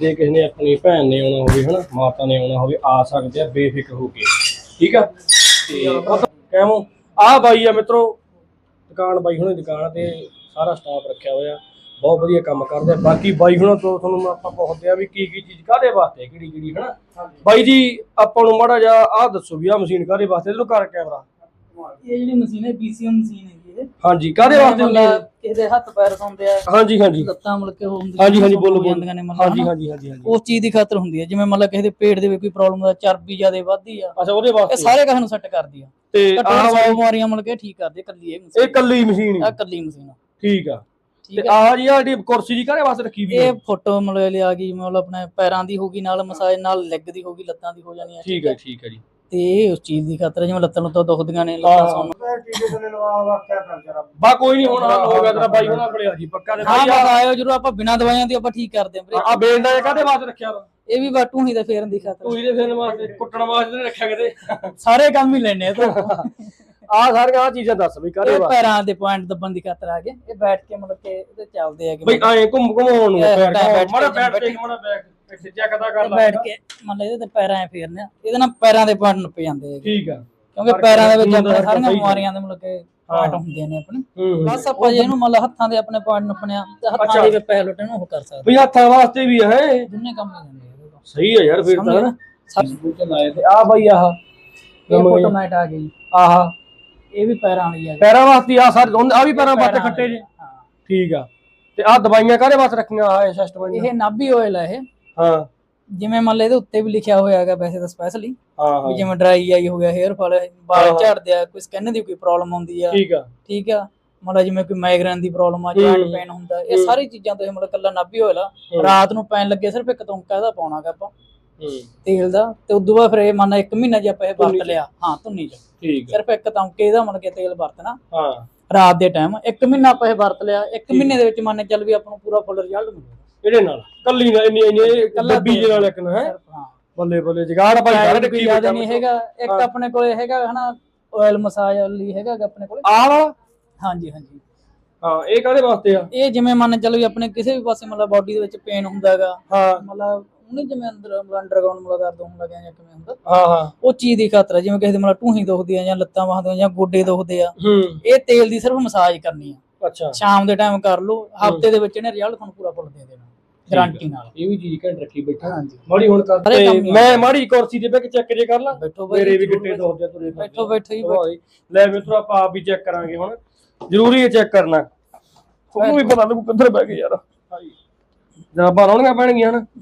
ਜੇ ਕਿਸੇ ਨੇ ਆਪਣੀ ਭੈਣ ਨੇ ਆਉਣਾ ਹੋਵੇ ਹਨਾ ਮਾਤਾ ਨੇ ਆਉਣਾ ਹੋਵੇ ਆ ਸਕਦੇ ਆ ਬੇਫਿਕਰ ਹੋ ਕੇ। ਠੀਕ ਆ? ਤੇ ਕਹਿਮੋ ਆ ਬਾਈ ਆ ਮਿੱਤਰੋ ਦੁਕਾਨ ਬਾਈ ਹੁਣੇ ਦੁਕਾਨ ਤੇ ਸਾਰਾ ਸਟਾਫ ਰੱਖਿਆ ਹੋਇਆ ਬਹੁਤ ਵਧੀਆ ਕੰਮ ਕਰਦੇ। ਆ ਬਾਕੀ ਬਾਈ ਹੁਣਾਂ ਤੋਂ ਤੁਹਾਨੂੰ ਆਪਾਂ ਪੁੱਛਦੇ ਆ ਵੀ ਕੀ ਕੀ ਚੀਜ਼ ਕਾਦੇ ਵਾਸਤੇ ਕਿਹੜੀ ਕਿਹੜੀ ਹਨਾ? ਬਾਈ ਜੀ ਆਪਾਂ ਨੂੰ ਮਾੜਾ ਜਿਹਾ ਆਹ ਦੱਸੋ ਵੀ ਆਹ ਮਸ਼ੀਨ ਕਾਦੇ ਵਾਸਤੇ ਇਹਨੂੰ ਕਰ ਕੈਮਰਾ। ਇਹ ਜਿਹੜੀ ਮਸ਼ੀਨ ਹੈ ਪੀਸੀਐਮ ਮਸ਼ੀਨ ਹੈਗੀ ਇਹ ਹਾਂਜੀ ਕਾਦੇ ਵਾਸਤੇ ਹੁੰਦੀ ਹੈ? ਕਿਸੇ ਦੇ ਹੱਥ ਪੈਰ ਸੌਂਦੇ ਆ। ਹਾਂਜੀ ਹਾਂਜੀ। ਲੱਤਾਂ ਮੁੜ ਕੇ ਹੁੰਦੀਆਂ ਹਾਂਜੀ ਹਾਂਜੀ ਬੋਲੋ ਜਾਂਦੀਆਂ ਨੇ ਮਤਲਬ ਹਾਂਜੀ। ਹਾਂਜੀ ਹਾਂਜੀ ਹਾਂਜੀ। ਉਸ ਚੀਜ਼ ਦੀ ਖਾਤਰ ਹੁੰਦੀ ਹੈ। ਜਿਵੇਂ ਮਤਲਬ ਕਿਸੇ ਦੇ ਪੇਟ ਦੇ ਵਿੱਚ ਕੋਈ ਪ੍ਰੋਬਲਮ ਦਾ ਚਰਬੀ ਜ਼ਿਆਦਾ ਵੱਧਦੀ ਆ ਅੱਛਾ ਉਹਦੇ ਇਹ ਵਾਸਤੇ ਸਾਰੇ ਕਾਹ ਨੂੰ ਸੈੱਟ ਕਰਦੀ ਆ। ਤੇ ਆਹ ਘੱਟ ਵਾਲੀ- 100 ਬਿਮਾਰੀਆਂ ਮੁੜ ਕੇ ਠੀਕ ਕਰਦੀ ਆ ਕੱਲੀ ਇਹ ਇਹ ਮਸ਼ੀਨ ਕੱਲੀ ਮਸ਼ੀਨ ਆ ਕੱਲੀ ਮਸ਼ੀਨ ਆ। ਠੀਕ ਆ। ਤੇ ਆ। ਆਹ ਜੀ ਆਹ ਜਿਹੜੀ ਕੁਰਸੀ ਜੀ ਕਾਹਦੇ ਵਾਸਤੇ ਰੱਖੀ ਵੀ ਇਹ ਫੋਟੋ ਮਤਲਬ ਲਿਆ ਗਈ ਮਤਲਬ ਆਪਣੇ ਪੈਰਾਂ ਦੀ ਹੋਗੀ ਨਾਲ ਮਸਾਜ ਨਾਲ ਲੈਗ ਦੀ ਹੋਗੀ ਲੱਤਾਂ ਦੀ ਹੋ ਜਾਣੀ ਆ ਠੀਕ ਹੈ ਠੀਕ ਹੈ ਜੀ। ਤੇ ਇਹ ਉਸ ਚੀਜ਼ ਦੀ ਖਾਤਰ ਜਿਵੇਂ ਲੱਤਾਂ ਨੂੰ ਤਾਂ ਦੁਖਦੀਆਂ ਨੇ ਲੱਤਾਂ। ਸੌਣ ਬਾ ਕੋਈ ਨਹੀਂ ਹੁਣ ਹਾਲ ਹੋ ਗਿਆ ਤੇਰਾ ਬਾਈ ਉਹਨਾਂ ਕੋਲੇ ਆ ਜੀ ਪੱਕਾ ਤੇ ਹਾਂ ਬਾਈ ਆਇਓ ਜਦੋਂ ਆਪਾਂ ਬਿਨਾਂ ਦਵਾਈਆਂ ਦੀ ਆਪਾਂ ਠੀਕ ਕਰਦੇ ਆਂ ਵੀਰੇ। ਆ ਬੇਲਦਾ ਇਹ ਕਾਹਦੇ ਵਾਸਤੇ ਰੱਖਿਆ ਵਾ? ਇਹ ਵੀ ਬਾਟੂ ਹੀ ਦਾ ਫੇਰਨ ਦੀ ਖਾਤਰ। ਤੂੰ ਇਹਦੇ ਫੇਰਨ ਵਾਸਤੇ ਕੁੱਟਣ ਵਾਸਤੇ ਨਹੀਂ ਰੱਖਿਆ ਕਿਤੇ। ਸਾਰੇ ਕੰਮ ਹੀ ਲੈਣੇ ਆ ਤੋਂ। ਆ ਸਾਰੀਆਂ ਆ ਚੀਜ਼ਾਂ ਦੱਸ ਬਈ ਕਾਹਦੇ ਇਹ ਵਾਸਤੇ। ਪੈਰਾਂ ਦੇ ਪੁਆਇੰਟ ਦੱਬਣ ਦੀ ਖਾਤਰ ਆ ਗਏ। ਇਹ ਬੈਠ ਕੇ ਮਤਲਬ ਕਿ ਇਹਦੇ ਚੱਲਦੇ ਆ ਕਿ ਬਈ ਐਂ ਘੁੰਮ ਘੁਮਾਉਣ ਨੂੰ ਪੈਰ ਬੈਠ ਕੇ ਮਾੜਾ ਜਿਵੇਂ ਪੈਰ ਕਰ ਬੈਠ ਕੇ ਮਤਲਬ ਇਹਦੇ ਤੇ ਪੈਰਾਂ 'ਚ ਫੇਰਨੇ ਆ। ਇਹਦੇ ਨਾਲ ਪੈਰਾਂ ਦੇ ਪੁਆਇੰਟ ਨੱਪੇ ਜਾਂਦੇ ਆ ਠੀਕ ਆ। ਕਿਉਂਕਿ ਫ਼ਰਕ ਪੈਰਾਂ ਦੇ ਵਿੱਚ ਹੁੰਦਾ, ਆਪਣੇ ਸਾਰੀਆਂ ਸਹੀ ਬਿਮਾਰੀਆਂ ਦੇ ਮਤਲਬ ਕਿ ਪੁਆਇੰਟ ਹੁੰਦੇ ਨੇ ਆਪਣੇ। ਹੂੰ ਬਸ ਆਪਾਂ ਜੇ ਇਹਨੂੰ ਮਤਲਬ ਹੱਥਾਂ ਦੇ ਆਪਣੇ ਪੁਆਇੰਟ ਨੱਪਣੇ ਆ ਤੇ ਹੱਥਾਂ ਅੱਛਾ। ਦੇ ਵਿੱਚ ਪੈਰ ਲੁੱਟਣ ਨੂੰ ਉਹ ਕਰ ਸਕਦੇ। ਬਈ ਹੱਥਾਂ ਵਾਸਤੇ ਵੀ ਹੈ? ਦੋਨੇ ਕੰਮ ਹੀ ਜਾਂਦੇ ਆ ਇਹਦੇ ਤੋਂ ਸਹੀ ਆ ਯਾਰ ਫਿਰ ਤਾਂ। ਸਮਝ ਹਨਾ ਸਭ ਬੂਟੇ ਲਾਏ ਤੇ। ਆ ਬਈ ਆਹ। ਇਹ ਫੋਟੋ ਮੈਟ ਆ ਗਈ ਆਹ। ਇਹ ਵੀ ਪੈਰਾਂ ਵਾਲੀ ਆ। ਗਈ ਪੈਰਾਂ ਵਾਸਤੇ ਆ ਸਾਰੇ ਆ ਵੀ ਪੈਰਾਂ ਵਾਸਤੇ ਖੱਟੇ ਜੇ। ਹਾਂ। ਠੀਕ ਆ। ਤੇ ਆ ਦਵਾਈਆਂ ਕਾਹਦੇ ਵਾਸਤੇ ਰੱਖੀਆਂ? ਆ ਇਹ ਸਿਸਟਮ ਇਹ ਨਾਭੀ ਆਇਲ ਆ ਇਹ। ਹਾਂ। ਜਿਵੇਂ ਮੰਨ ਲਓ ਇਹਦੇ ਉੱਤੇ ਵੀ ਲਿਖਿਆ ਹੋਇਆ ਹੈਗਾ ਵੈਸੇ ਤਾਂ ਸਪੈਸ਼ਲੀ ਹਾਂ ਹਾਂ। ਜਿਵੇਂ ਡਰਾਈ ਆਈ ਹੋ ਗਿਆ ਹੇਅਰ ਫਾਲ ਹਾਂ। ਝੜਦੇ ਆ ਕੋਈ ਸਕਿਨ ਦੀ ਕੋਈ ਪ੍ਰੋਬਲਮ ਆਉਂਦੀ ਆ। ਠੀਕ ਆ। ਠੀਕ ਆ। ਮਤਲਬ ਜਿਵੇਂ ਕੋਈ ਮਾਈਗ੍ਰੇਨ ਦੀ ਪ੍ਰੋਬਲਮ ਆ। ਜੁਆਇੰਟ ਪੇਨ ਹੁੰਦਾ ਇਹ। ਸਾਰੀ ਚੀਜ਼ਾਂ ਤੋਂ ਮਤਲਬ ਕੱਲਾ ਨਾਭੀ ਆਇਲ ਆ ਹੂੰ। ਰਾਤ ਨੂੰ ਪੈਣ ਲੱਗੇ ਸਿਰਫ ਇੱਕ ਤੁੰਕਾ ਇਹਦਾ ਪਾਉਣਾਗਾ ਆਪਾਂ। ਤੇਲ ਦਾ ਤੇ ਉਦੋਂ ਬਾਅਦ ਫਿਰ ਇਹ ਮੰਨ ਲਾ ਇੱਕ ਮਹੀਨਾ ਜੇ ਆਪਾਂ ਇਹ ਵਰਤ। ਲਿਆ ਹਾਂ ਧੁੰਨੀ ਚ। ਠੀਕ ਸਿਰਫ ਇੱਕ ਤੁੰਕੇ ਇਹਦਾ ਮੰਨ ਕੇ ਤੇਲ ਵਰਤਣਾ। ਹਾਂ। ਰਾਤ ਦੇ ਟਾਈਮ ਇੱਕ ਮਹੀਨਾ ਆਪਾਂ ਇਹ ਵਰਤ ਲਿਆ ਇੱਕ ਮਹੀਨੇ ਦੇ ਵਿੱਚ ਮੰਨ ਚੱਲ ਵੀ ਆਪਾਂ ਨੂੰ ਪੂਰਾ ਫੁੱਲ ਰਿਜ਼ਲਟ ਮਿਲੂਗਾ। ਇਹਦੇ ਨਾਲ। ਕੱਲੀ ਨਾ ਇੰਨੀ ਇੰਨੀ ਇਕੱਲਾ ਡੱਬੀ ਨਾਲ ਇੱਕ ਨਾ ਹੈ? ਬੱਲੇ ਬੱਲੇ ਜਗਾੜ ਭਾਈ ਕੋਈ ਸਾਰੇ ਕੀ ਜ਼ਿਆਦਾ ਨਹੀਂ ਹੈਗਾ। ਇੱਕ। ਆਪਣੇ ਕੋਲੇ ਹੈਗਾ ਹਨਾ ਆਇਲ ਮਸਾਜ ਲਈ ਹੈਗਾ ਆਪਣੇ ਕੋਲੇ। ਆ ਵਾਲਾ? ਹਾਂਜੀ ਹਾਂਜੀ। ਹਾਂ ਇਹ ਕਾਹਦੇ ਵਾਸਤੇ ਆ? ਇਹ ਜਿਵੇਂ ਮੰਨ ਚੱਲ ਵੀ ਆਪਣੇ ਕਿਸੇ ਵੀ ਪਾਸੇ ਮਤਲਬ ਬਾਡੀ ਦੇ ਵਿੱਚ ਪੇਨ ਹੁੰਦਾ ਹੈਗਾ ਹਾਂ। ਮਤਲਬ ਉਹਨੇ ਜਿਵੇਂ ਅੰਦਰ ਅੰਡਰਗਰਾਉਂਡ ਮਤਲਬ ਦਰਦ ਹੋਣ ਲੱਗਿਆ ਜਾਂ ਕਿਵੇਂ ਹੁੰਦਾ ਹਾਂ ਹਾਂ। ਉਹ ਚੀਜ਼ ਦੀ ਖਾਤਰ ਹੈ, ਜਿਵੇਂ ਕਿਸੇ ਦੇ ਮਤਲਬ ਟੂਹੀ ਦੁਖਦੀ ਆ ਜਾਂ ਲੱਤਾਂ ਬਾਹਾਂ ਦੀਆਂ ਜਾਂ ਗੋਡੇ ਦੁਖਦੇ ਆ ਹੂੰ। ਇਹ ਤੇਲ ਦੀ ਸਿਰਫ ਮਸਾਜ ਕਰਨੀ ਆ। ਅੱਛਾ। ਸ਼ਾਮ ਦੇ ਟਾਈਮ ਕਰ ਲਓ ਹਫ਼ਤੇ ਦੇ ਵਿੱਚ ਇਹਨੇ ਰਿਜ਼ਲਟ ਤੁਹਾਨੂੰ ਪੂਰਾ ਫੁੱਲ ਦੇ ਦੇਣਾ ਗਾਰੰਟੀ ਨਾਲ। ਇਹ ਵੀ ਚੀਜ਼ ਘੰਟ ਰੱਖੀ ਬੈਠਾ। ਹਾਂਜੀ। ਮਾੜੀ ਹੁਣ ਕਰ ਤੇ ਮੈਂ ਮਾੜੀ ਕੁਰਸੀ ਤੇ ਬੈ ਕੇ ਚੈੱਕ ਜੇ ਕਰ ਲਾਂ। ਮੇਰੇ ਵੀ ਗਿੱਟੇ ਦੋਦੇ ਤੁਰੇ ਬੈਠੋ ਬੈਠੋ ਹੀ। ਲੈ ਮਿੱਤਰੋ ਆਪਾਂ ਆਪ ਵੀ ਚੈੱਕ ਕਰਾਂਗੇ ਹੁਣ। ਜ਼ਰੂਰੀ ਹੈ ਚੈੱਕ ਕਰਨਾ। ਤੁਹਾਨੂੰ ਵੀ ਪਤਾ ਲੱਗੂ ਕਿੱਧਰ ਬਹਿ ਗਏ ਯਾਰ। ਜਨਾਬਾਂ ਲਾਉਣੀਆਂ ਪੈਣਗੀਆਂ ਹਨ